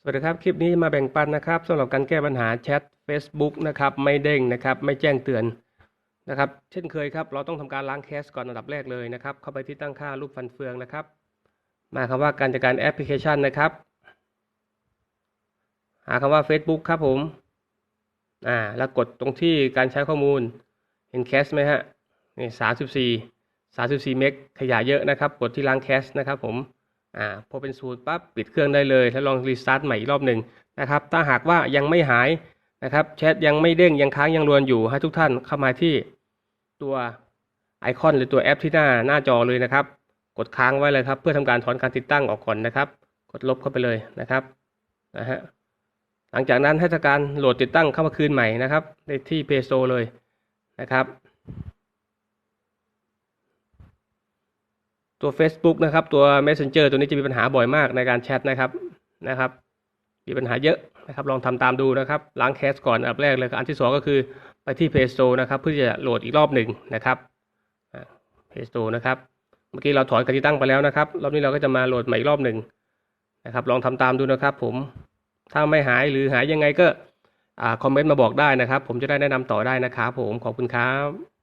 สวัสดีครับ คลิปนี้มาแบ่งปันนะครับสำหรับการแก้ปัญหาแชท Facebook นะครับไม่เด้งนะครับไม่แจ้งเตือนนะครับเช่นเคยครับเราต้องทำการล้างแคชก่อนอันดับแรกเลยนะครับเข้าไปที่ตั้งค่ารูปฟันเฟืองนะครับ มาคำว่าการจัดการแอปพลิเคชันนะครับ หาคำว่า Facebook ครับผมอ่าแล้วกดตรงที่การใช้ข้อมูลเห็นแคชไหมฮะนี่สามสิบสี่สามสิบสี่เมกขยะเยอะนะครับ กดที่ล้างแคชนะครับผม อ่าพอเป็นศูนย์ปั๊บปิดเครื่องได้เลยแล้วลองรีสตาร์ทใหม่อีกรอบหนึ่งนะครับ ถ้าหากว่ายังไม่หายนะครับแชทยังไม่เด้งยังค้างยังรวนอยู่ให้ทุกท่านเข้ามาที่ตัวไอคอนหรือตัวแอปที่หน้าหน้าจอเลยนะครับ กดค้างไว้เลยครับ เพื่อทำการถอนการติดตั้งออกก่อนนะครับ กดลบเข้าไปเลยนะครับนะฮะหลังจากนั้นให้ทำการโหลดติดตั้งเข้ามาคืนใหม่นะครับในที่ Play Store เลยนะครับ ตัว Facebook นะครับ ตัว Messenger ตัวนี้จะมีปัญหาบ่อยมากในการแชทนะครับนะครับ มีปัญหาเยอะนะครับ ลองทำตามดูนะครับล้างแคสก่อนอันแรกเลยอันที่สองก็คือไปที่ Play Store นะครับเพื่อจะโหลดอีกรอบหนึ่งนะครับ Play Store นะครับ เมื่อกี้เราถอนการติดตั้งไปแล้วนะครับ รอบนี้เราก็จะมาโหลดใหม่อีกรอบหนึ่งนะครับ ลองทำตามดูนะครับ ผมถ้าไม่หายหรือหายยังไงก็อ่าคอมเมนต์มาบอกได้นะครับ ผมจะได้แนะนำต่อได้นะครับผมขอบคุณครับ